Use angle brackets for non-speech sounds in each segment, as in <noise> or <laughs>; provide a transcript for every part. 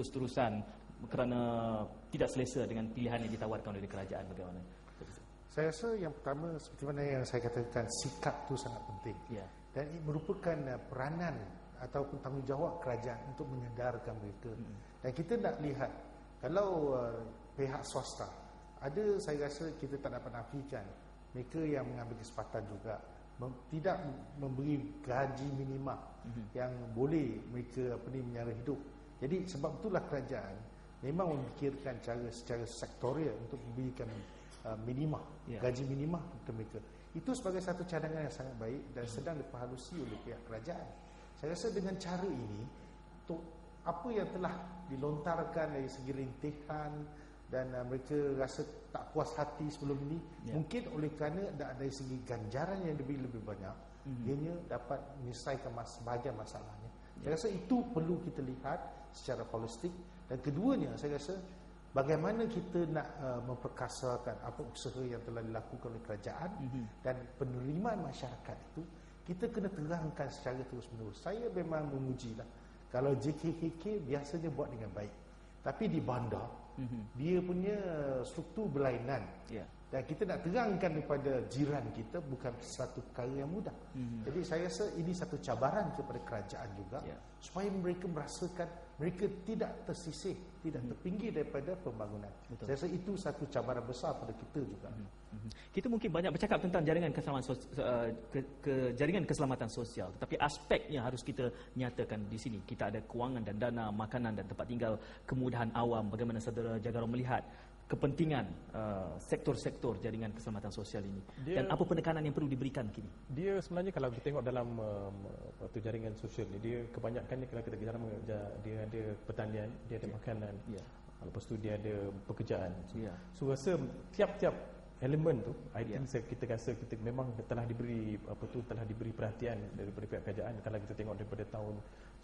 terus-terusan kerana tidak selesa dengan pilihan yang ditawarkan oleh kerajaan bagaimana? Saya rasa yang pertama seperti mana yang saya katakan sikap itu sangat penting. Ya. Dan ini merupakan uh, peranan ataupun tanggungjawab kerajaan untuk menyedarkan mereka. Hmm. Dan kita nak lihat kalau uh, pihak swasta ada saya rasa kita tak dapat nafikan mereka yang mengambil kesempatan juga mem, tidak memberi gaji minima mm-hmm. yang boleh mereka apa ni menyara hidup. Jadi sebab itulah kerajaan memang memikirkan cara secara sektorial untuk memberikan uh, minima, yeah. gaji minima kepada mereka. Itu sebagai satu cadangan yang sangat baik dan mm-hmm. sedang diperhalusi oleh pihak kerajaan. Saya rasa dengan cara ini untuk apa yang telah dilontarkan dari segi rintihan dan uh, mereka rasa tak puas hati sebelum ini yeah. mungkin oleh kerana ada dari segi ganjaran yang lebih lebih banyak mm-hmm. ianya dapat menyelesaikan mas bahagian masalahnya yeah. saya rasa itu perlu kita lihat secara holistik dan keduanya saya rasa bagaimana kita nak uh, memperkasakan apa usaha yang telah dilakukan oleh kerajaan mm-hmm. dan penerimaan masyarakat itu kita kena terangkan secara terus menerus saya memang memujilah kalau JKKK biasanya buat dengan baik tapi di bandar mm-hmm. dia punya struktur berlainan yeah. Dan kita nak terangkan kepada jiran kita bukan satu perkara yang mudah mm-hmm. jadi saya rasa ini satu cabaran kepada kerajaan juga yeah. supaya mereka merasakan mereka tidak tersisih tidak mm-hmm. terpinggir daripada pembangunan Betul. saya rasa itu satu cabaran besar pada kita juga mm-hmm. kita mungkin banyak bercakap tentang jaringan keselamatan sosial, uh, ke, ke jaringan keselamatan sosial tetapi aspeknya harus kita nyatakan di sini kita ada kewangan dan dana makanan dan tempat tinggal kemudahan awam bagaimana saudara Jagaro melihat kepentingan uh, sektor-sektor jaringan keselamatan sosial ini dia, dan apa penekanan yang perlu diberikan kini dia sebenarnya kalau kita tengok dalam um, waktu jaringan sosial ni dia kebanyakannya kalau kita bicara dia ada pertanian dia ada yeah. makanan yeah. lepas tu dia ada pekerjaan yeah. so rasa tiap-tiap elemen tu I think yeah. kita rasa kita memang telah diberi apa tu telah diberi perhatian daripada pihak kerajaan kalau kita tengok daripada tahun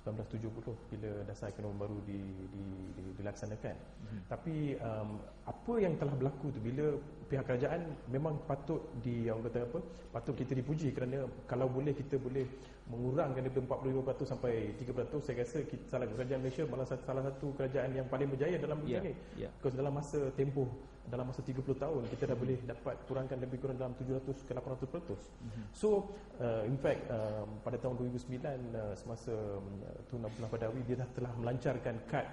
1970 bila dasar ekonomi baru di, di, di, dilaksanakan. Mm-hmm. Tapi um, apa yang telah berlaku tu bila pihak kerajaan memang patut di orang kata apa? Patut kita dipuji kerana kalau boleh kita boleh mengurangkan daripada 45% sampai 3% saya rasa kita, salah kerajaan Malaysia malah salah satu kerajaan yang paling berjaya dalam bidang yeah. ini. Yeah. Because dalam masa tempoh dalam masa 30 tahun kita dah boleh dapat kurangkan lebih kurang dalam 700 ke 800%. Mm-hmm. So uh, in fact um, pada tahun 2009 uh, semasa uh, Tun Abdullah Badawi dia dah telah melancarkan kad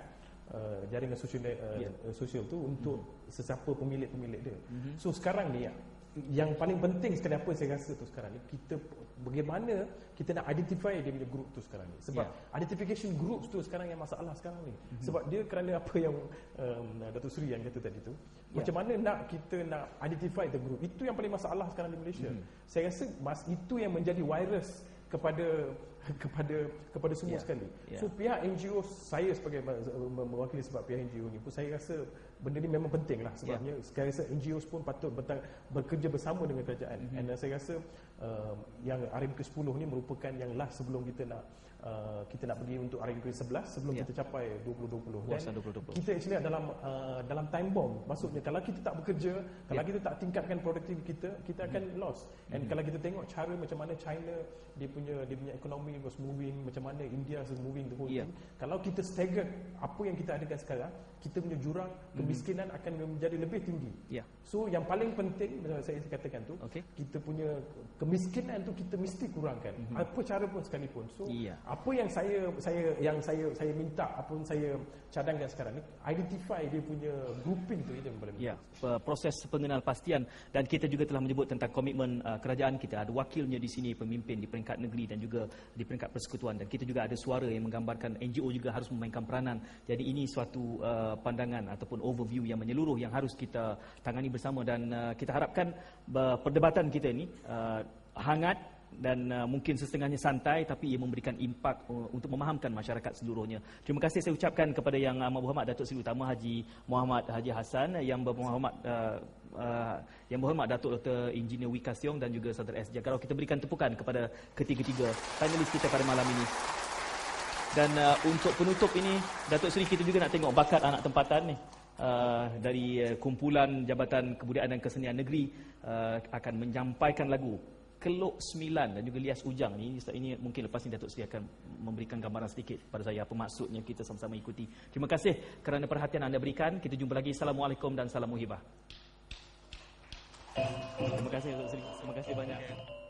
uh, jaringan sosial uh, yeah. sosial tu untuk mm-hmm. sesiapa pemilik-pemilik dia. Mm-hmm. So sekarang ni yang paling penting sekali apa saya rasa tu sekarang ni kita bagaimana kita nak identify dia punya group tu sekarang ni sebab yeah. identification groups tu sekarang yang masalah sekarang ni mm-hmm. sebab dia kerana apa yang um, Datuk Seri yang kata tadi tu yeah. macam mana nak kita nak identify the group itu yang paling masalah sekarang di Malaysia mm-hmm. saya rasa mas itu yang menjadi virus kepada <laughs> kepada kepada semua yeah. sekali. Yeah. So pihak NGO saya sebagai mewakili sebab pihak NGO ni pun saya rasa benda ni memang penting lah sebabnya yeah. saya rasa NGO pun patut bekerja bersama dengan kerajaan. Mm-hmm. And saya rasa uh, yang RM ke-10 ni merupakan yang last sebelum kita nak Uh, kita nak pergi untuk RM ke-11 sebelum yeah. kita capai 2020 dan 2020. kita actually dalam uh, dalam time bomb maksudnya mm. kalau kita tak bekerja yeah. kalau kita tak tingkatkan produktif kita kita akan mm. lost and mm. kalau kita tengok cara macam mana China dia punya dia punya ekonomi was moving macam mana India is moving the whole yeah. thing kalau kita stagger apa yang kita adakan sekarang kita punya jurang mm-hmm. kemiskinan akan menjadi lebih tinggi yeah. so yang paling penting macam saya katakan tu okay. kita punya kemiskinan tu kita mesti kurangkan mm-hmm. apa cara pun sekalipun so yeah apa yang saya saya yang saya saya minta apa yang saya cadangkan sekarang ni identify dia punya grouping tu itu yang paling ya proses pengenal pastian dan kita juga telah menyebut tentang komitmen uh, kerajaan kita ada wakilnya di sini pemimpin di peringkat negeri dan juga di peringkat persekutuan. Dan kita juga ada suara yang menggambarkan NGO juga harus memainkan peranan. Jadi ini suatu uh, pandangan ataupun overview yang menyeluruh yang harus kita tangani bersama. Dan uh, kita harapkan uh, perdebatan kita ini uh, hangat dan uh, mungkin setengahnya santai tapi ia memberikan impak uh, untuk memahamkan masyarakat seluruhnya. Terima kasih saya ucapkan kepada yang Amat Berhormat Datuk Seri Utama Haji Muhammad Haji Hassan yang berhormat uh, uh, yang berhormat Datuk Dr. Engineer Wika Siong dan juga Saudara S. Kalau kita berikan tepukan kepada ketiga-tiga panelis kita pada malam ini. Dan uh, untuk penutup ini Datuk Seri kita juga nak tengok bakat anak tempatan ni. Uh, dari uh, kumpulan Jabatan Kebudayaan dan Kesenian Negeri uh, akan menyampaikan lagu Kelok Sembilan dan juga Lias Ujang ni ini mungkin lepas ni Datuk Seri akan memberikan gambaran sedikit kepada saya apa maksudnya kita sama-sama ikuti. Terima kasih kerana perhatian anda berikan. Kita jumpa lagi. Assalamualaikum dan salam muhibah. Terima kasih. Terima kasih banyak.